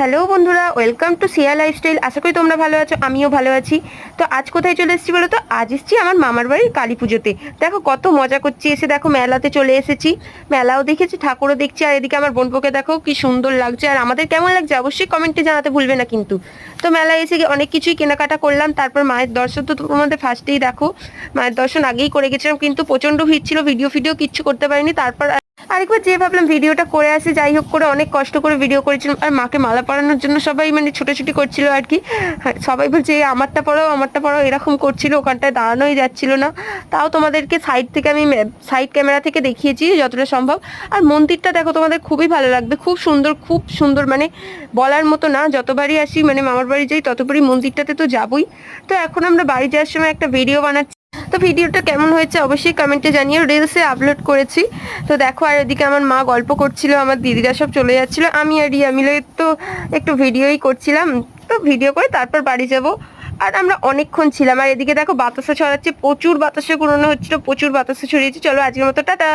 Hello বন্ধুরা, welcome to Siya lifestyle. আশা করি তোমরা ভালো আছো, আমিও ভালো আছি। তো আজ কোথায় চলে এসেছি বলো তো? আজ এসেছি আমার মামার বাড়ির কালী পুজোতে। দেখো কত মজা করছি, এসে দেখো মেলাতে চলে এসেছি। মেলাও দেখেছি, ঠাকুরও দেখছি, আর এদিকে আমার বোনপোকে দেখো কি সুন্দর লাগছে, আর আমাদের কেমন লাগছে অবশ্যই কমেন্টে জানাতে ভুলবে না কিন্তু। তো মেলায় এসে অনেক কিছুই কেনাকাটা করলাম, তারপর মায়ের দর্শন তো তোমাদের ফার্স্টেই দেখো। মায়ের দর্শন আগেই করে গেছিলাম, কিন্তু প্রচণ্ড ভিড় ছিল, ভিডিও ফিডিও কিচ্ছু করতে পারিনি, তারপর আরেকবার যে ভাবলাম ভিডিওটা করে আসি যাই হোক করে অনেক কষ্ট করে ভিডিও করেছিলাম। আর মাকে মালা পরানোর জন্য সবাই মানে ছোটাছুটি করছিল আর কি। হ্যাঁ, সবাই বলছে "এই আমারটা পড়াও আমারটা পড়াও এরকম করছিল ওখানটায় দাঁড়ানোই যাচ্ছিল না। তাও তোমাদেরকে সাইড থেকে আমি সাইড ক্যামেরা থেকে দেখিয়েছি যতটা সম্ভব। আর মন্দিরটা দেখো তোমাদের খুবই ভালো লাগবে। খুব সুন্দর খুব সুন্দর মানে বলার মতো না। যতবারই আসি মানে মামার বাড়ি যাই ততবারই মন্দিরটাতে তো যাবই। তো এখন আমরা বাড়ি যাওয়ার সময় একটা ভিডিও বানাচ্ছি। তো ভিডিওটা কেমন হয়েছে অবশ্যই কমেন্টে জানিয়ে রিলসে আপলোড করেছি। তো দেখো, আর এদিকে আমার মা গল্প করছিল, আমার দিদিরা সব চলে যাচ্ছিল। আমি আর রিয়া মিলে তো একটু ভিডিওই করছিলাম। তো ভিডিও করে তারপর বাড়ি যাব। আর আমরা অনেকক্ষণ ছিলাম। আর এদিকে দেখো বাতাসা ছড়াচ্ছে। প্রচুর বাতাসে কুড়োনো হচ্ছিল, প্রচুর বাতাসে ছড়িয়েছে। চলো আজকের মতো, টাটা!